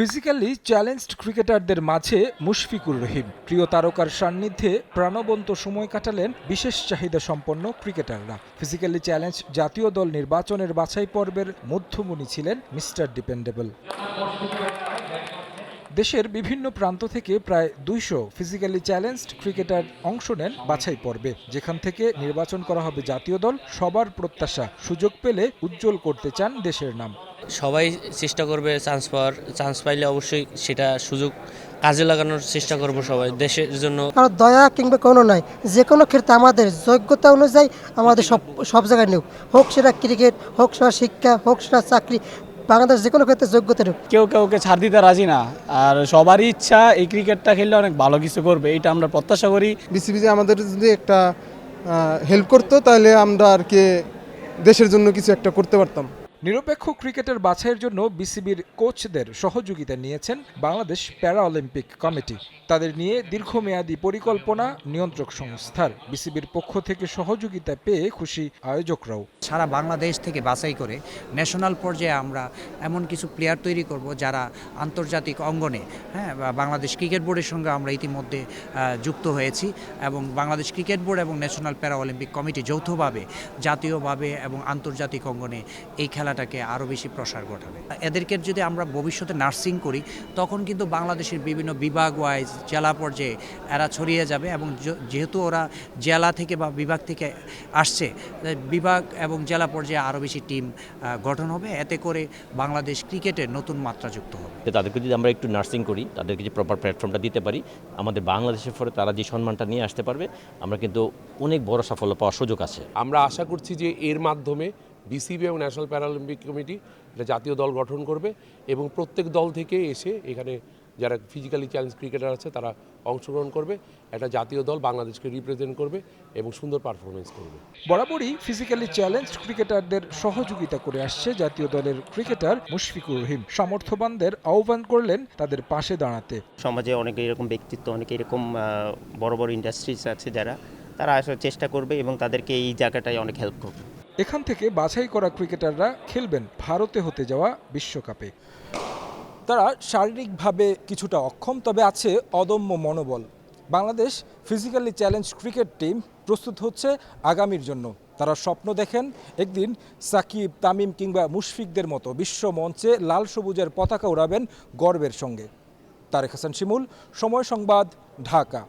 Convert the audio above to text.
Physically challenged ক্রিকেটারদের মাঝে মুশফিকুর রহিম। প্রিয় তারকার সান্নিধ্যে প্রাণবন্ত সময় কাটালেন বিশেষ চাহিদা সম্পন্ন ক্রিকেটাররা। ফিজিক্যালি চ্যালেঞ্জ জাতীয় দল নির্বাচনের বাছাই পর্বের মধ্যমণি ছিলেন মিস্টার ডিপেন্ডেবল। দেশের বিভিন্ন প্রান্ত থেকে প্রায় দুইশো ফিজিক্যালি চ্যালেঞ্জড ক্রিকেটার অংশ নেন বাছাই পর্বে। যেখান থেকে নির্বাচন করা হবে জাতীয় দল সবার প্রত্যাশা, সুযোগ পেলে উজ্জ্বল করতে চান দেশের নাম। সবাই চেষ্টা করবে চান্স পাওয়ার চান্স পাইলে অবশ্যই সেটা সুযোগ কাজে লাগানোর চেষ্টা করব সবাই দেশের জন্য। কারও দয়া কিংবা কোনো নাই যে কোনো ক্ষেত্রে আমাদের যোগ্যতা অনুযায়ী আমাদের সব সব জায়গায় নিয়োগ। হোক সেটা ক্রিকেট হোক সেটা শিক্ষা হোক সেটা চাকরি বাংলাদেশ যে কোনো ক্ষেত্রে যোগ্যতা নিয়োগ। কেউ কাউকে ছাড় দিতে রাজি না আর সবারই ইচ্ছা এই ক্রিকেটটা খেললে অনেক ভালো কিছু করবে এটা আমরা প্রত্যাশা করি। বিসিবি যে আমাদের যদি একটা হেল্প করতো তাহলে আমরা আর কি দেশের জন্য কিছু একটা করতে পারতাম। নিরপেক্ষ ক্রিকেটের বাছাইয়ের জন্য বিসিবির কোচদের সহযোগিতা নিয়েছেন বাংলাদেশ প্যারা অলিম্পিক কমিটি। তাদের নিয়ে দীর্ঘমেয়াদী পরিকল্পনা নিয়ন্ত্রক সংস্থার বিসিবির পক্ষ থেকে সহযোগিতা পেয়ে খুশি আয়োজকরাও। সারা বাংলাদেশ থেকে বাছাই করে ন্যাশনাল পর্যায়ে আমরা এমন কিছু প্লেয়ার তৈরি করব যারা আন্তর্জাতিক অঙ্গনে হ্যাঁ বাংলাদেশ ক্রিকেট বোর্ডের সঙ্গে আমরা ইতিমধ্যে যুক্ত হয়েছি এবং বাংলাদেশ ক্রিকেট বোর্ড এবং ন্যাশনাল প্যারা অলিম্পিক কমিটি যৌথভাবে, জাতীয়ভাবে এবং আন্তর্জাতিক অঙ্গনে এই খেলাটাকে আরও বেশি প্রসার ঘটাবে। এদেরকে যদি আমরা ভবিষ্যতে নার্সিং করি তখন কিন্তু বাংলাদেশের বিভিন্ন বিভাগ ওয়াইজ জেলা পর্যায়ে এরা ছড়িয়ে যাবে এবং যেহেতু ওরা জেলা থেকে বা বিভাগ থেকে আসছে বিভাগ এবং জেলা পর্যায়ে আরও বেশি টিম গঠন হবে। এতে করে বাংলাদেশ ক্রিকেটে নতুন মাত্রা যুক্ত হবে। তাদেরকে যদি আমরা একটু নার্সিং করি তাদেরকে যে প্রপার প্ল্যাটফর্মটা দিতে পারি আমাদের বাংলাদেশের ফলে তারা যে সম্মানটা নিয়ে আসতে পারবে আমরা কিন্তু অনেক বড় সাফল্য পাওয়ার সুযোগ আছে। আমরা আশা করছি যে এর মাধ্যমে বিসিবি এবং ন্যাশনাল প্যারালিম্পিক কমিটি একটা জাতীয় দল গঠন করবে এবং প্রত্যেক দল থেকে এসে এখানে যারা ফিজিক্যালি চ্যালেঞ্জ ক্রিকেটার আছে তারা অংশগ্রহণ করবে একটা জাতীয় দল বাংলাদেশকে রিপ্রেজেন্ট করবে এবং সুন্দর পারফরমেন্স করবে। বরাবরই ফিজিক্যালি চ্যালেঞ্জ ক্রিকেটারদের সহযোগিতা করে আসছে জাতীয় দলের ক্রিকেটার মুশফিকুর রহিম। সামর্থ্যবানদের আহ্বান করলেন তাদের পাশে দাঁড়াতে। সমাজে অনেকে এরকম ব্যক্তিত্ব অনেকে এরকম বড় বড় ইন্ডাস্ট্রিজ আছে যারা তারা আসার চেষ্টা করবে এবং তাদেরকে এই জায়গাটায় অনেক হেল্প করবে। এখান থেকে বাছাই করা ক্রিকেটাররা খেলবেন ভারতে হতে যাওয়া বিশ্বকাপে। তারা শারীরিকভাবে কিছুটা অক্ষম, তবে আছে অদম্য মনোবল। Bangladesh physically challenge cricket team প্রস্তুত হচ্ছে আগামীর জন্য। তারা স্বপ্ন দেখেন একদিন সাকিব, তামিম কিংবা মুশফিকদের মতো বিশ্ব মঞ্চে লাল সবুজের পতাকা উড়াবেন গর্বের সঙ্গে। তারেক হাসান শিমুল, সময় সংবাদ, ঢাকা।